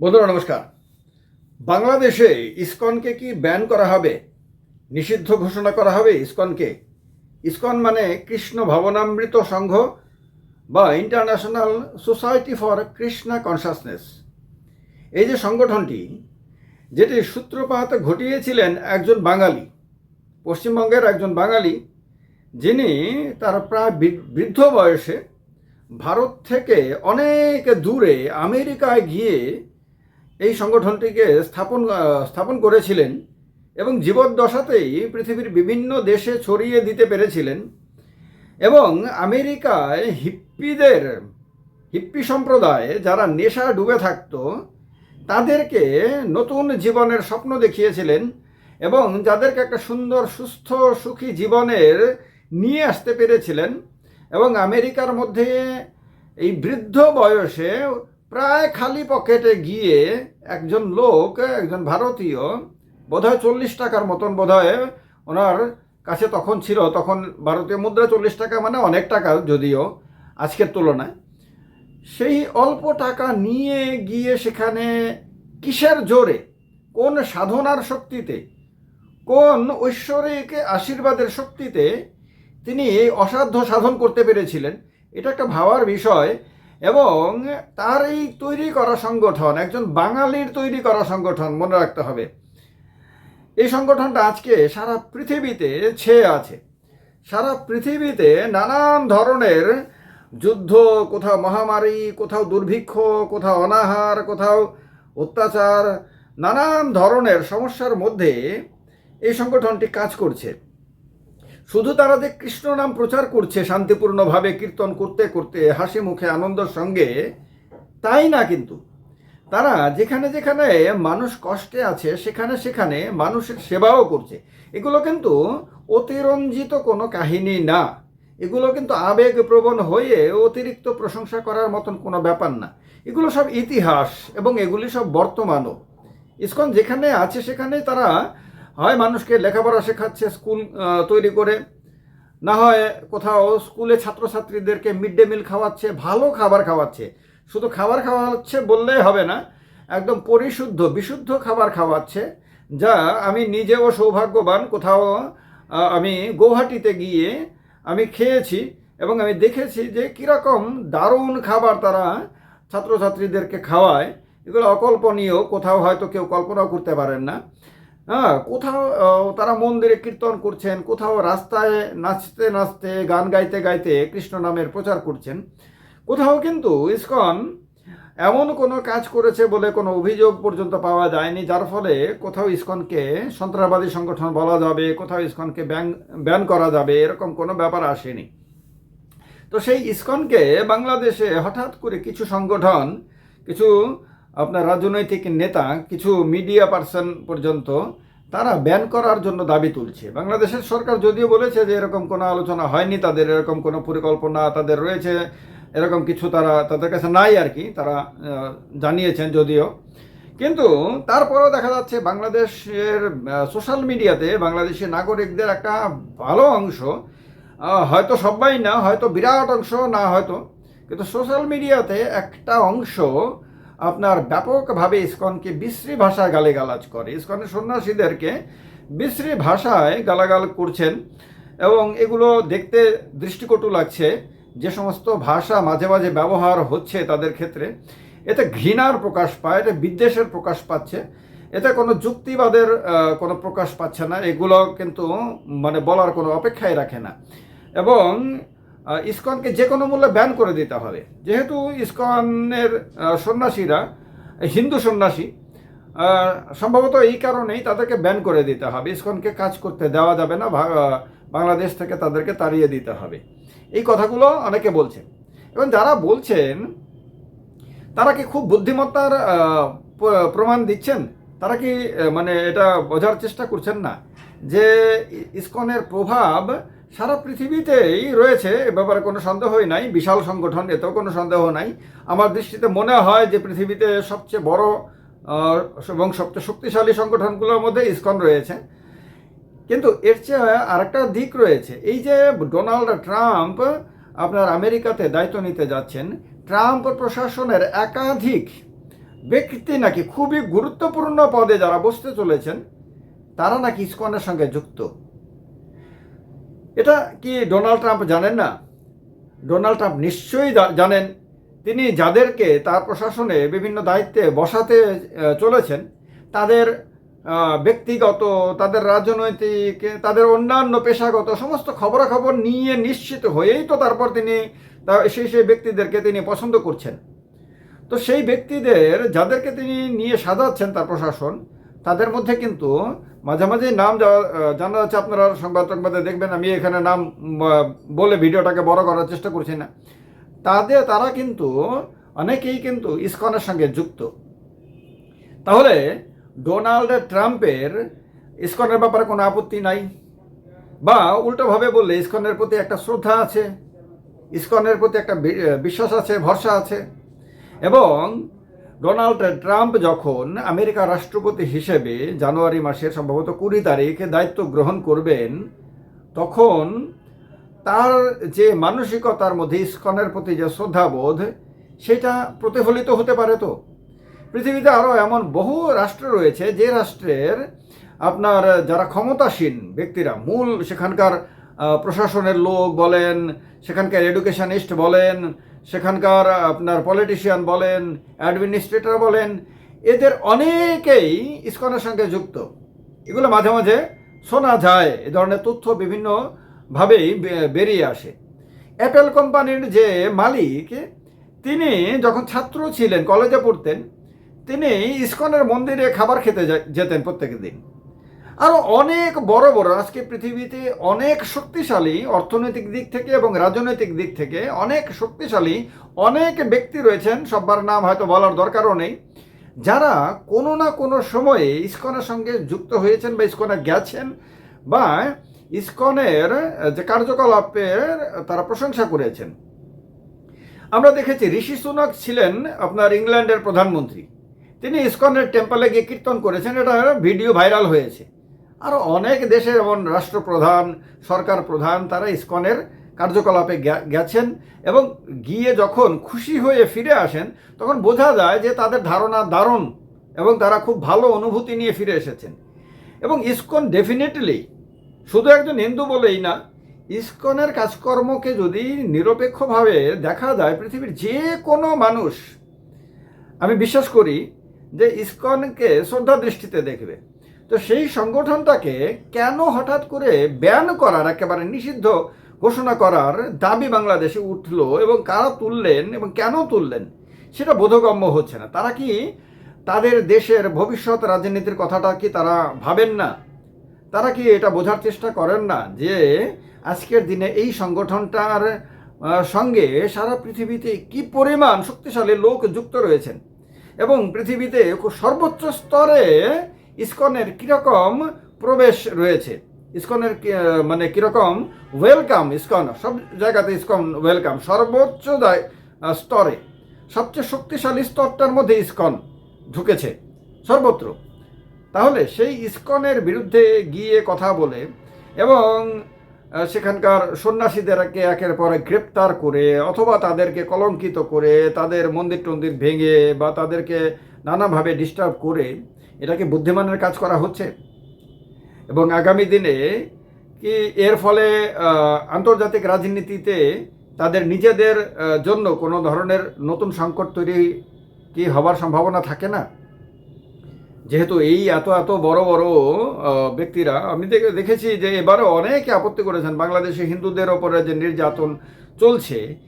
বন্ধুরা, নমস্কার। বাংলাদেশে ইসকনকে কি ব্যান করা হবে? নিষিদ্ধ ঘোষণা করা হবে ইসকনকে? ইসকন মানে কৃষ্ণ ভবনামৃত সংঘ বা international society for Krishna consciousness এই যে সংগঠনটি, যেটি সূত্রপাত ঘটিয়েছিলেন একজন বাঙালি, পশ্চিমবঙ্গের একজন বাঙালি, যিনি তার প্রায় বৃদ্ধ বয়সে ভারত থেকে অনেক দূরে আমেরিকায় গিয়ে এই সংগঠনটিকে স্থাপন স্থাপন করেছিলেন এবং জীবদ্দশাতেই পৃথিবীর বিভিন্ন দেশে ছড়িয়ে দিতে পেরেছিলেন এবং আমেরিকায় হিপ্পিদের, হিপ্পি সম্প্রদায় যারা নেশা ডুবে থাকত, তাদেরকে নতুন জীবনের স্বপ্ন দেখিয়েছিলেন এবং যাদেরকে একটা সুন্দর, সুস্থ, সুখী জীবনের নিয়ে আসতে পেরেছিলেন এবং আমেরিকার মধ্যে এই বৃদ্ধ বয়সে প্রায় খালি পকেটে গিয়ে একজন লোক, একজন ভারতীয়, বোধহয় চল্লিশ টাকার মতন বোধহয় ওনার কাছে তখন ছিল, তখন ভারতীয় মুদ্রা চল্লিশ টাকা মানে অনেক টাকা যদিও আজকের তুলনায়। সেই অল্প টাকা নিয়ে গিয়ে সেখানে কিসের জোরে, কোন সাধনার শক্তিতে, কোন ঐশ্বরিক আশীর্বাদের শক্তিতে তিনি অসাধ্য সাধন করতে পেরেছিলেন, এটা একটা ভাবার বিষয়। এবং তার এই তৈরি করা সংগঠন, একজন বাঙালির তৈরি করা সংগঠন মনে রাখতে হবে। এই সংগঠনটা আজকে সারা পৃথিবীতে ছেয়ে আছে। সারা পৃথিবীতে নানান ধরনের যুদ্ধ, কোথাও মহামারী, কোথাও দুর্ভিক্ষ, কোথাও অনাহার, কোথাও অত্যাচার, নানান ধরনের সমস্যার মধ্যে এই সংগঠনটি কাজ করছে। শুধু তারা যে কৃষ্ণ নাম প্রচার করছে, শান্তিপূর্ণভাবে কীর্তন করতে করতে হাসি মুখে আনন্দের সঙ্গে, তাই না কিন্তু? তারা যেখানে যেখানে মানুষ কষ্টে আছে, সেখানে সেখানে মানুষের সেবাও করছে। এগুলো কিন্তু অতিরঞ্জিত কোনো কাহিনী না। এগুলো কিন্তু আবেগপ্রবণ হয়ে অতিরিক্ত প্রশংসা করার মতন কোনো ব্যাপার না। এগুলো সব ইতিহাস এবং এগুলি সব বর্তমানও। ইসকন যেখানে আছে সেখানে তারা হয় মানুষকে লেখাপড়া শেখাচ্ছে, স্কুল তৈরি করে। না হয় কোথাও স্কুলে ছাত্রছাত্রীদেরকে মিড ডে মিল খাওয়াচ্ছে, ভালো খাবার খাওয়াচ্ছে। শুধু খাবার খাওয়াচ্ছে বললেই হবে না, একদম পরিশুদ্ধ, বিশুদ্ধ খাবার খাওয়াচ্ছে, যা আমি নিজেও সৌভাগ্যবান। কোথাও আমি গৌহাটিতে গিয়ে আমি খেয়েছি এবং আমি দেখেছি যে কীরকম দারুণ খাবার তারা ছাত্রছাত্রীদেরকে খাওয়ায়। এগুলো অকল্পনীয়, কোথাও হয়তো কেউ কল্পনাও করতে পারেন না। হ্যাঁ কোথাও তারা মন্দিরে কীর্তন করছেন, কোথাও রাস্তায় নাচতে নাচতে, গান গাইতে গাইতে কৃষ্ণ নামের প্রচার করছেন। কোথাও কিন্তু ইসকন এমন কোনো কাজ করেছে বলে কোনো অভিযোগ পর্যন্ত পাওয়া যায়নি, যার ফলে কোথাও ইসকনকে সন্ত্রাসবাদী সংগঠন বলা যাবে, কোথাও ইসকনকে ব্যান ব্যান করা যাবে, এরকম কোনো ব্যাপার আসেনি। তো সেই ইসকনকে বাংলাদেশে হঠাৎ করে কিছু সংগঠন, কিছু আপনার রাজনৈতিক নেতা, কিছু মিডিয়া পার্সন পর্যন্ত তারা ব্যান করার জন্য দাবি তুলছে। বাংলাদেশের সরকার যদিও বলেছে যে এরকম কোনো আলোচনা হয়নি, তাদের এরকম কোনো পরিকল্পনা তাদের রয়েছে, এরকম কিছু তারা তাদের কাছে নাই আর কি, তারা জানিয়েছেন যদিও। কিন্তু তারপরেও দেখা যাচ্ছে বাংলাদেশের সোশ্যাল মিডিয়াতে বাংলাদেশের নাগরিকদের একটা ভালো অংশ হয়তো সবাই না, হয়তো বিরাট অংশ না হয়তো, কিন্তু সোশ্যাল মিডিয়াতে একটা অংশ আপনার ব্যাপকভাবে ইস্কনকে বিশ্রী ভাষায় গালিগালাজ করে। ইসকনের সন্ন্যাসীদেরকে বিশ্রী ভাষায় গালাগাল করছেন এবং এগুলো দেখতে দৃষ্টিকটু লাগছে। যে সমস্ত ভাষা মাঝে মাঝে ব্যবহার হচ্ছে তাদের ক্ষেত্রে, এতে ঘৃণার প্রকাশ পায় এটা বিদ্বেষের প্রকাশ পাচ্ছে, এতে কোনো যুক্তিবাদের কোনো প্রকাশ পাচ্ছে না। এগুলো কিন্তু মানে বলার কোনো অপেক্ষাই রাখে না। এবং ইসকনকে যে কোনো মূল্যে ব্যান করে দিতে হবে। যেহেতু ইসকনের সন্ন্যাসীরা, হিন্দু সন্ন্যাসী সম্ভবত এই কারণেই তাদেরকে ব্যান করে দিতে হবে। ইসকনকে কাজ করতে দেওয়া যাবে না বাংলাদেশ থেকে তাদেরকে তাড়িয়ে দিতে হবে। এই কথাগুলো অনেকে বলছেন। এবং যারা বলছেন, তারা কি খুব বুদ্ধিমত্তার প্রমাণ দিচ্ছেন? তারা কি মানে এটা বোঝার চেষ্টা করছেন না? যে ইসকনের প্রভাব সারা পৃথিবীতেই রয়েছে, এ ব্যাপারে কোনো সন্দেহই নাই, বিশাল সংগঠন, এতেও কোনো সন্দেহ নাই। আমার দৃষ্টিতে মনে হয় যে পৃথিবীতে সবচেয়ে বড় এবং সবচেয়ে শক্তিশালী সংগঠনগুলোর মধ্যে ইসকন রয়েছে। কিন্তু এর চেয়ে আরেকটা দিক রয়েছে, এই যে ডোনাল্ড ট্রাম্প আপনার আমেরিকাতে দায়িত্ব নিতে যাচ্ছেন, ট্রাম্প প্রশাসনের একাধিক ব্যক্তি নাকি খুবই গুরুত্বপূর্ণ পদে যারা বসতে চলেছেন, তারা নাকি ইসকনের সঙ্গে যুক্ত। এটা কি ডোনাল্ড ট্রাম্প জানেন না? ডোনাল্ড ট্রাম্প নিশ্চয়ই জানেন। তিনি যাদেরকে তার প্রশাসনে বিভিন্ন দায়িত্বে বসাতে চলেছেন, তাদের ব্যক্তিগত, তাদের রাজনৈতিক, তাদের অন্যান্য পেশাগত সমস্ত খবরাখবর নিয়ে নিশ্চিত হয়েই তো তারপর তিনি সেই সেই ব্যক্তিদেরকে তিনি পছন্দ করছেন। তো সেই ব্যক্তিদের, যাদেরকে তিনি নিয়ে সাজাচ্ছেন তার প্রশাসন, তাদের মধ্যে কিন্তু মাঝে মাঝে নাম জানা যাচ্ছে আপনারা সংবাদ সংবাদে দেখবেন, আমি এখানে নাম বলে ভিডিওটাকে বড় করার চেষ্টা করছি না। তাদের তারা কিন্তু, অনেকেই কিন্তু ইসকনের সঙ্গে যুক্ত। তাহলে ডোনাল্ড ট্রাম্পের ইসকনের ব্যাপারে কোনো আপত্তি নাই? বা উল্টোভাবে বললে, ইসকনের প্রতি একটা শ্রদ্ধা আছে, ইসকনের প্রতি একটা বিশ্বাস আছে, ভরসা আছে। এবং ডোনাল্ড ট্রাম্প যখন আমেরিকার রাষ্ট্রপতি হিসেবে জানুয়ারি মাসের সম্ভবত কুড়ি তারিখে দায়িত্ব গ্রহণ করবেন, তখন তার যে মানসিকতার মধ্যে ইস্কনের প্রতি যে শ্রদ্ধাবোধ, সেটা প্রতিফলিত হতে পারে তো। পৃথিবীতে আরও এমন বহু রাষ্ট্র রয়েছে, যে রাষ্ট্রের আপনার যারা ক্ষমতাসীন ব্যক্তিরা, মূল সেখানকার প্রশাসনের লোক বলেন, সেখানকার এডুকেশনিস্ট বলেন সেখানকার আপনার পলিটিশিয়ান বলেন অ্যাডমিনিস্ট্রেটর বলেন, এদের অনেকেই ইস্কনের সঙ্গে যুক্ত। এগুলো মাঝে মাঝে শোনা যায়, এ ধরনের তথ্য বিভিন্নভাবেই বেরিয়ে আসে। অ্যাপেল কোম্পানির যে মালিক, তিনি যখন ছাত্র ছিলেন, কলেজে পড়তেন, তিনি ইস্কনের মন্দিরে খাবার খেতে যেতেন প্রত্যেক দিন। আরও অনেক বড় বড়, আজকে পৃথিবীতে অনেক শক্তিশালী অর্থনৈতিক দিক থেকে এবং রাজনৈতিক দিক থেকে অনেক শক্তিশালী অনেক ব্যক্তি রয়েছেন সবার নাম হয়তো বলার দরকারও নেই, যারা কোনো না কোনো সময়ে ইস্কনের সঙ্গে যুক্ত হয়েছেন বা ইস্কনে গেছেন বা ইস্কনের যে কার্যকলাপের তারা প্রশংসা করেছেন। আমরা দেখেছি ঋষি সুনক ছিলেন আপনার ইংল্যান্ডের প্রধানমন্ত্রী। তিনি ইস্কনের টেম্পলে গিয়ে কীর্তন করেছেন, এটা ভিডিও ভাইরাল হয়েছে। আর অনেক দেশের এমন রাষ্ট্রপ্রধান, সরকার প্রধান, তারা ইস্কনের কার্যকলাপে গেছেন এবং গিয়ে যখন খুশি হয়ে ফিরে আসেন, তখন বোঝা যায় যে তাদের ধারণা দারুণ এবং তারা খুব ভালো অনুভূতি নিয়ে ফিরে এসেছেন। এবং ইস্কন ডেফিনেটলি শুধু একজন হিন্দু বলেই না, ইস্কনের কাজকর্মকে যদি নিরপেক্ষভাবে দেখা যায়, পৃথিবীর যে কোনো মানুষ, আমি বিশ্বাস করি যে ইস্কনকে শ্রদ্ধা দৃষ্টিতে দেখবে। তো সেই সংগঠনটাকে কেন হঠাৎ করে ব্যান করার, একেবারে নিষিদ্ধ ঘোষণা করার দাবি বাংলাদেশে উঠল এবং কারা তুললেন এবং কেন তুললেন সেটা বোধগম্য হচ্ছে না। তারা কি তাদের দেশের ভবিষ্যৎ রাজনীতির কথাটা কি তারা ভাবেন না? তারা কি এটা বোঝার চেষ্টা করেন না যে আজকের দিনে এই সংগঠনটার সঙ্গে সারা পৃথিবীতে কি পরিমাণ শক্তিশালী লোক যুক্ত রয়েছেন এবং পৃথিবীতে সর্বোচ্চ স্তরে ইসকনের কীরকম প্রবেশ রয়েছে? ইসকনের মানে কীরকম? ওয়েলকাম ইসকন, সব জায়গাতে ইসকন ওয়েলকাম, সর্বোচ্চ স্তরে। সবচেয়ে শক্তিশালী স্তরটার মধ্যে ইসকন ঢুকেছে, সর্বত্র। তাহলে সেই ইসকনের বিরুদ্ধে গিয়ে কথা বলে এবং সেখানকার সন্ন্যাসীদেরকে একের পর গ্রেপ্তার করে অথবা তাদেরকে কলঙ্কিত করে তাদের মন্দির টন্দির ভেঙে বা তাদেরকে নানাভাবে ডিস্টার্ব করে এটা কি বুদ্ধিমানের কাজ করা হচ্ছে? এবং আগামী দিনে কি এর ফলে আন্তর্জাতিক রাজনীতিতে তাদের নিজেদের জন্য কোনো ধরনের নতুন সংকট তৈরি কি হবার সম্ভাবনা থাকে না? যেহেতু এই এত এত বড় বড় ব্যক্তিরা, আমি দেখে- দেখেছি যে এবারে অনেকে আপত্তি করেছেন বাংলাদেশে হিন্দুদের ওপরে যে নির্যাতন চলছে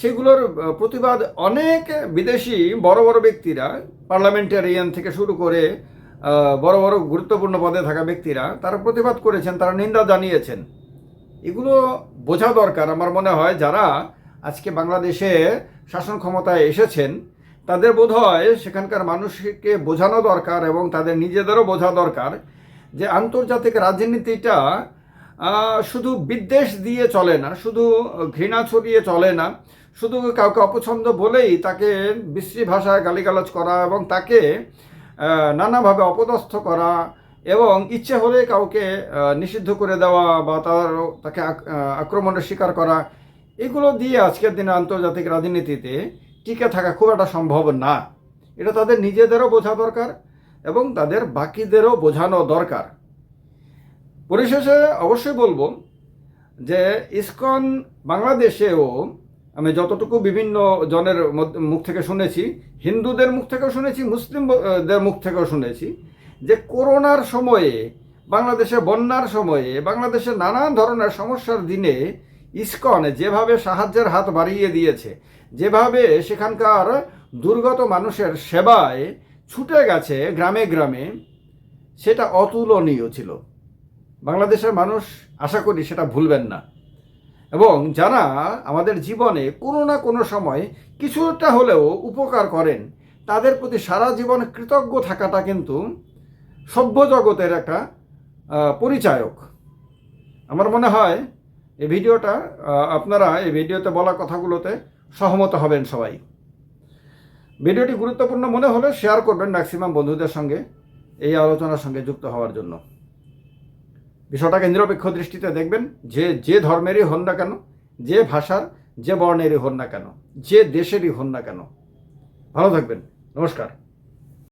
সেগুলোর প্রতিবাদ অনেক বিদেশি বড় বড় ব্যক্তিরা, পার্লামেন্টারিয়ান থেকে শুরু করে বড় বড় গুরুত্বপূর্ণ পদে থাকা ব্যক্তিরা, তারা প্রতিবাদ করেছেন, তারা নিন্দা জানিয়েছেন। এগুলো বোঝা দরকার। আমার মনে হয় যারা আজকে বাংলাদেশে শাসন ক্ষমতায় এসেছেন, তাদের বোধ হয় সেখানকার মানুষকে বোঝানো দরকার এবং তাদের নিজেদেরও বোঝা দরকার যে আন্তর্জাতিক রাজনীতিটা শুধু বিদ্বেষ দিয়ে চলে না, শুধু ঘৃণা ছড়িয়ে চলে না শুধু কাউকে অপছন্দ বলেই তাকে বিশ্রী ভাষায় গালিগালাজ করা এবং তাকে নানাভাবে অপদস্থ করা এবং ইচ্ছে হলে কাউকে নিষিদ্ধ করে দেওয়া বা তার, তাকে আক- আক্রমণের শিকার করা, এগুলো দিয়ে আজকের দিনে আন্তর্জাতিক রাজনীতিতে টিকে থাকা খুব একটা সম্ভব না। এটা তাদের নিজেদেরও বোঝা দরকার এবং তাদের বাকিদেরও বোঝানো দরকার। পরিশেষে অবশ্যই বলব যে ইসকন বাংলাদেশেও আমি যতটুকু বিভিন্ন জনের মুখ থেকে শুনেছি, হিন্দুদের মুখ থেকেও শুনেছি, মুসলিমদের মুখ থেকেও শুনেছি, যে করোনার সময়ে, বাংলাদেশে বন্যার সময়ে, বাংলাদেশে নানান ধরনের সমস্যার দিনে ইসকন যেভাবে সাহায্যের হাত বাড়িয়ে দিয়েছে, যেভাবে সেখানকার দুর্গত মানুষের সেবায় ছুটে গেছে গ্রামে গ্রামে, সেটা অতুলনীয় ছিল। বাংলাদেশের মানুষ, আশা করি সেটা ভুলবেন না। এবং যারা আমাদের জীবনে কোনো না কোনো সময় কিছুটা হলেও উপকার করেন, তাদের প্রতি সারা জীবন কৃতজ্ঞ থাকাটা কিন্তু সভ্য জগতের একটা পরিচায়ক। আমার মনে হয় এই ভিডিওটা আপনারা এই ভিডিওতে বলা কথাগুলোতে সহমত হবেন সবাই। ভিডিওটি গুরুত্বপূর্ণ মনে হলে শেয়ার করবেন ম্যাক্সিমাম বন্ধুদের সঙ্গে এই আলোচনার সঙ্গে যুক্ত হওয়ার জন্য। বিষয়টাকে নিরপেক্ষ দৃষ্টিতে দেখবেন, যে যে ধর্মেরই হন না কেন, যে ভাষার, যে বর্ণেরই হন না কেন, যে দেশেরই হন না কেন। ভালো থাকবেন। নমস্কার।